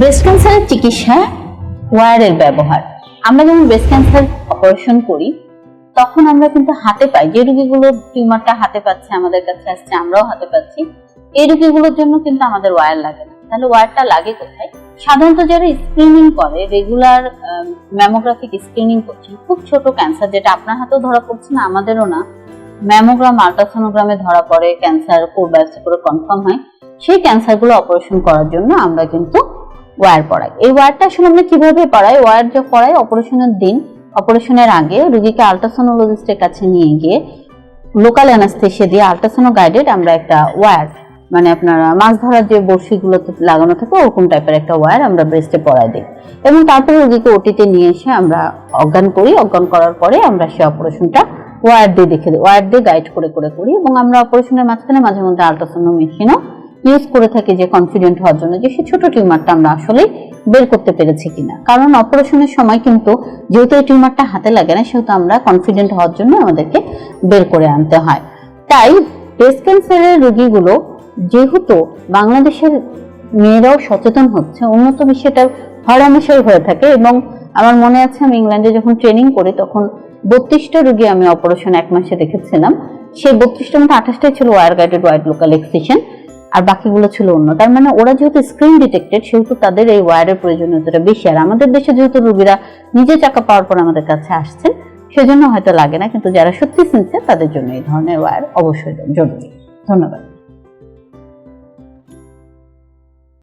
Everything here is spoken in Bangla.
ব্রেস্ট ক্যান্সারের চিকিৎসায় ওয়ারের ব্যবহার। আমরা যখন ব্রেস্ট ক্যান্সার অপারেশন করি, তখন আমরা কিন্তু হাতে পাই। যে রোগীগুলো টিউমারটা হাতে পাচ্ছে, আমাদের কাছে আসছে, আমরাও হাতে পাচ্ছি। এই রোগীগুলোর জন্য কিন্তু আমাদের ওয়্যার লাগে না। তাহলে ওয়্যারটা লাগে কোথায়? সাধারণত যারা স্ক্রিনিং করে রেগুলার ম্যামোগ্রাফিক স্ক্রিনিং করছে খুব ছোট ক্যান্সার যেটা আপনার হাতেও ধরা পড়ছে না, আমাদেরও না ম্যামোগ্রাম আলট্রাসোনোগ্রামে ধরা পড়ে ক্যান্সার কোর বায়োপসি করে কনফার্ম হয়। সেই ক্যান্সারগুলো অপারেশন করার জন্য আমরা কিন্তু ওয়্যার পড়াই এই ওয়্যারটা আসলে আমরা কীভাবে পড়াই ওয়্যার যে পড়াই অপারেশনের দিন অপারেশনের আগে রোগীকে আলট্রাসোনোলজিস্টের কাছে নিয়ে গিয়ে লোকাল অ্যানাস্থেশিয়া দিয়ে আলট্রাসোনো গাইডেড আমরা একটা ওয়্যার মানে আপনার মাছ ধরার যে বড়শিগুলোতে লাগানো থাকে, ওরকম টাইপের একটা ওয়্যার আমরা ব্রেস্টে পরাই দিই। এবং তারপরে রোগীকে ওটিতে নিয়ে এসে আমরা অজ্ঞান করি। অজ্ঞান করার পরে আমরা সেই অপারেশনটা ওয়্যার দিয়ে দেখে দিই। ওয়্যার দিয়ে গাইড করে করে করি এবং আমরা অপারেশনের মাঝখানে মাঝে মধ্যে আলট্রাসোনো মেশিনও ইউজ করে থাকি যে কনফিডেন্ট হওয়ার জন্য, যে সে ছোট টিউমারটা আমরা আসলে বের করতে পেরেছি কিনা। কারণ অপারেশনের সময় কিন্তু যেহেতু এই টিউমারটা হাতে লাগে না, সেহেতু আমরা কনফিডেন্ট হওয়ার জন্য আমাদেরকে বের করে আনতে হয়। তাই ব্রেস্ট ক্যান্সারের রোগীগুলো যেহেতু বাংলাদেশের মেয়েরাও সচেতন হচ্ছে, উন্নত বিষয়টা হরামেশাই হয়ে থাকে এবং আমার মনে আছে আমি ইংল্যান্ডে যখন ট্রেনিং করি, তখন বত্রিশটা রুগী আমি অপারেশন এক মাসে দেখেছিলাম। সেই বত্রিশটার মধ্যে আঠাশটাই ছিল wire guided wide local excision আর বাকিগুলো ছিল অন্য। তার মানে ওরা যেহেতু স্ক্রিন ডিটেক্টেড সেহেতু তাদের এই ওয়ারের প্রয়োজনীয়তাটা বেশি। আর আমাদের দেশে যেহেতু রুগীরা নিজে চাকা পাওয়ার পর আমাদের কাছে আসছেন, সেজন্য হয়তো লাগে না। কিন্তু যারা সত্যি সিনসিয়ার তাদের জন্য এই ধরনের ওয়ার অবশ্যই জরুরি। ধন্যবাদ।